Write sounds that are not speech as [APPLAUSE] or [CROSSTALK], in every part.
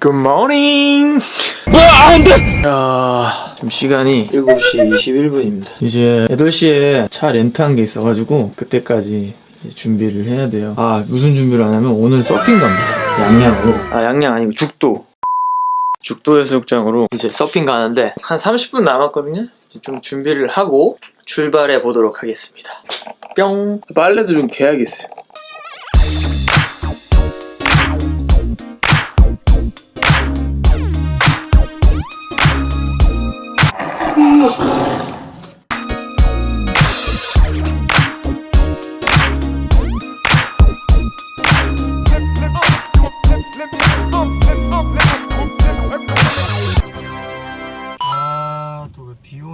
굿모닝 아, 안 돼! 야 지금 시간이 7시 21분입니다. 이제 8시에 차 렌트한 게 있어가지고 그때까지 준비를 해야 돼요. 아 무슨 준비를 하냐면 오늘 서핑 갑니다. 양양으로. 아 양양 아니고 죽도. 죽도 해수욕장으로 이제 서핑 가는데 한 30분 남았거든요? 이제 좀 준비를 하고 출발해 보도록 하겠습니다. 뿅. 빨래도 좀 개야겠어요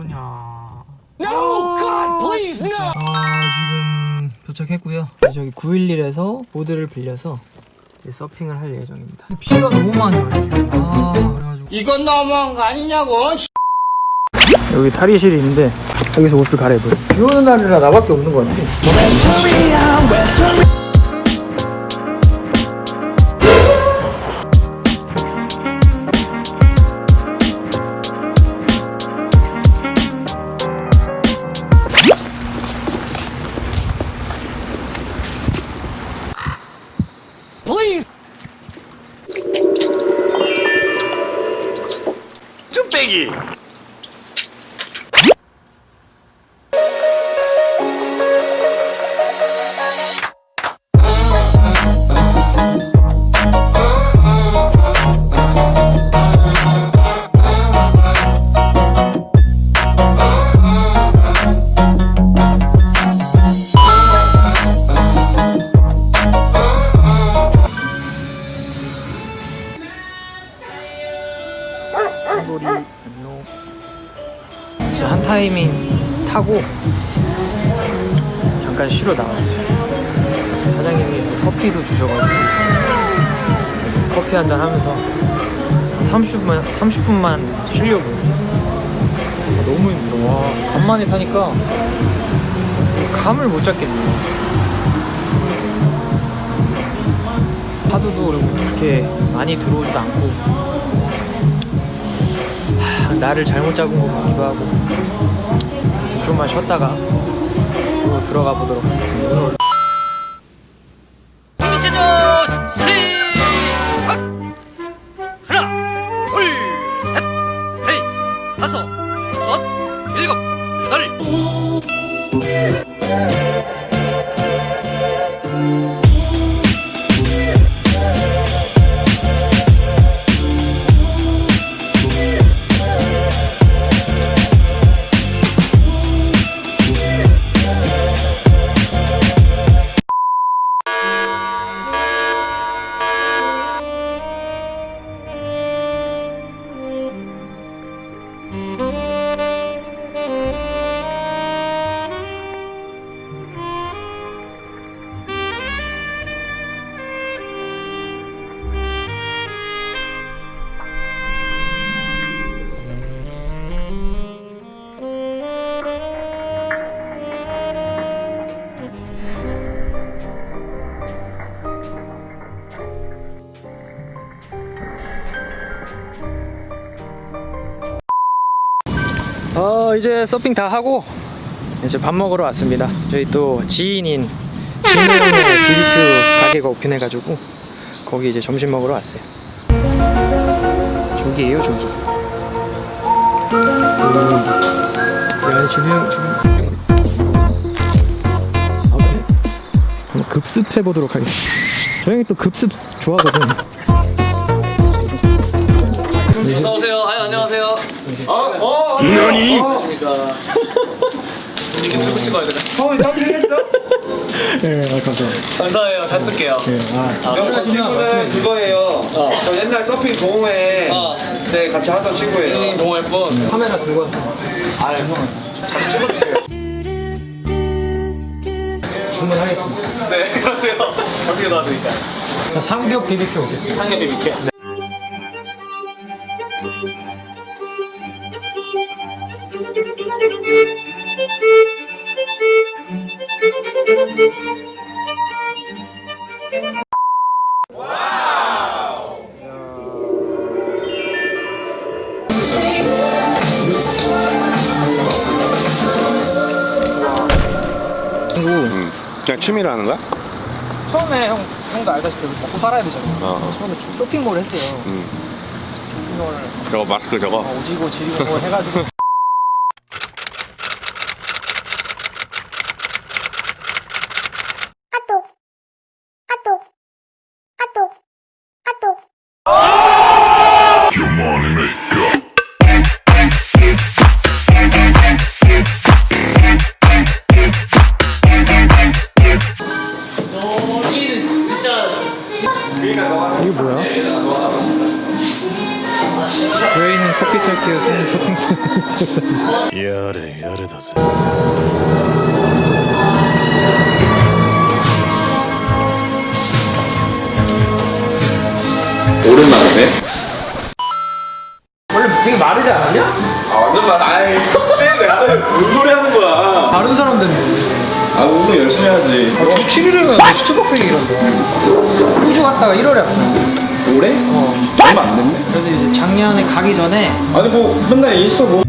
오냐. No, God, please, no! 아, 지금 도착했고요. 저기 911에서 보드를 빌려서 이제 서핑을 할 예정입니다. 비가 너무 많이 와요, 지금. 아, 그래가지고. 이건 너무한 거 아니냐고! 여기 탈의실이 있는데, 여기서 옷을 갈아입어요. 비 오는 날이라 나밖에 없는 것 같아. 진짜 한 타이밍 타고 잠깐 쉬러 나왔어요. 사장님이 또 커피도 주셔가지고 커피 한 잔 하면서 30분만 30분만 쉬려고. 아, 너무 힘들어. 와 간만에 타니까 감을 못 잡겠네요. 파도도 그렇게 많이 들어오지도 않고 하, 나를 잘못 잡은 것 같기도 하고. 좀만 쉬었다가 또 들어가 보도록 하겠습니다. 오늘 어 이제 서핑 다 하고 이제 밥 먹으러 왔습니다. 저희 또 지인인 진동의 BBQ 가게가 오픈해가지고 거기 이제 점심 먹으러 왔어요. 저기에요 저기. 야 지금 지금. 아, 급습해 보도록 하겠습니다. 저 형이 또 급습 좋아하거든. 어서 오세요. 아유 안녕하세요. 너니? 이렇게 들고 찍어야 되나? 네, 아, 감사합니다. 감사해요. 다 쓸게요. 네, 아, 아, 저 친구는 그거예요. 저 옛날 서핑 동호회 어. 때 같이 하던 친구예요. 동호회 분. 카메라 들고 왔어. 자주 찍어주세요. 주문하겠습니다. 네, [LAUGHS] 그러세요. 어떻게 도와드릴까요? 자, 삼겹 BBQ 먹겠습니다. 상겹 비비큐. 음. 그냥 취미로 하는 거야? 처음에 형 형도 알다시피 먹고 살아야 되잖아요. 어. 어. 처음에 쇼핑몰 했어요. 음. 쇼핑몰 저거 마스크 저거. 어, 오지고 지리고 뭐 해가지고 커피 탈게요. 저는 쇼핑. 오랜만이네. 원래 되게 마르지 않았냐? 아 완전 나 아이. 네 나는 뭔 소리 하는 거야. 다른 사람들은 아 운동 열심히 하지. 주 7일이면 내 수초박생이 이런다. 호주 갔다가 1월에 왔어요. 올해? 어. 얼마 안 됐네. 그래서 이제 작년에 가기 전에 아니 뭐 맨날 인스타 보.